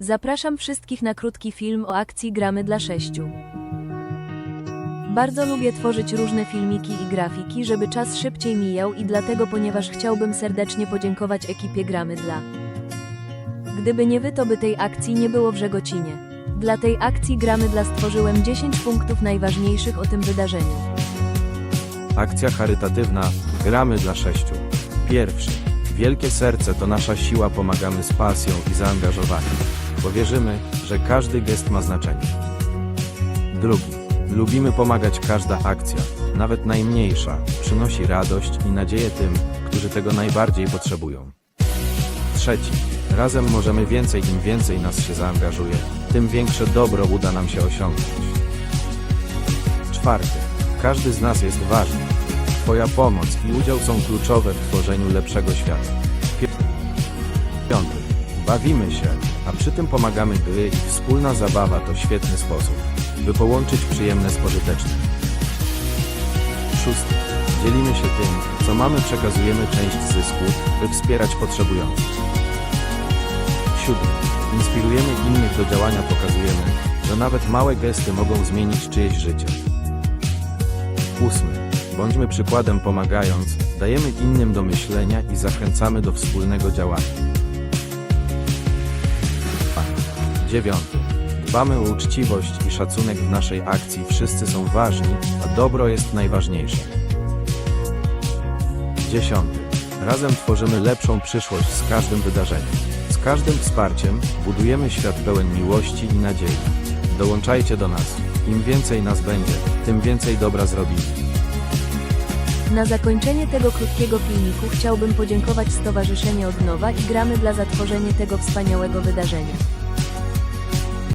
Zapraszam wszystkich na krótki film o akcji Gramy dla sześciu. Bardzo lubię tworzyć różne filmiki i grafiki, żeby czas szybciej mijał i dlatego ponieważ chciałbym serdecznie podziękować ekipie Gramy dla. Gdyby nie wy, to by tej akcji nie było w Żegocinie. Dla tej akcji Gramy dla stworzyłem 10 punktów najważniejszych o tym wydarzeniu. Akcja charytatywna Gramy dla sześciu. Pierwszy. Wielkie serce to nasza siła, pomagamy z pasją i zaangażowaniem, bo wierzymy, że każdy gest ma znaczenie. Drugi. Lubimy pomagać, każda akcja, nawet najmniejsza, przynosi radość i nadzieję tym, którzy tego najbardziej potrzebują. Trzeci. Razem możemy więcej, im więcej nas się zaangażuje, tym większe dobro uda nam się osiągnąć. Czwarty. Każdy z nas jest ważny. Twoja pomoc i udział są kluczowe w tworzeniu lepszego świata. Pi- Piąty. Bawimy się, a przy tym pomagamy, gry i wspólna zabawa to świetny sposób, by połączyć przyjemne z pożytecznym. Szósty. Dzielimy się tym, co mamy, przekazujemy część zysku, by wspierać potrzebujących. Siódmy. Inspirujemy innych do działania, pokazujemy, że nawet małe gesty mogą zmienić czyjeś życie. Ósmy. Bądźmy przykładem pomagając, dajemy innym do myślenia i zachęcamy do wspólnego działania. Dziewiąty. Dbamy o uczciwość i szacunek w naszej akcji. Wszyscy są ważni, a dobro jest najważniejsze. Dziesiąty. Razem tworzymy lepszą przyszłość z każdym wydarzeniem. Z każdym wsparciem budujemy świat pełen miłości i nadziei. Dołączajcie do nas. Im więcej nas będzie, tym więcej dobra zrobimy. Na zakończenie tego krótkiego filmiku chciałbym podziękować Stowarzyszenie Odnowa i Gramy dla zatworzenie tego wspaniałego wydarzenia.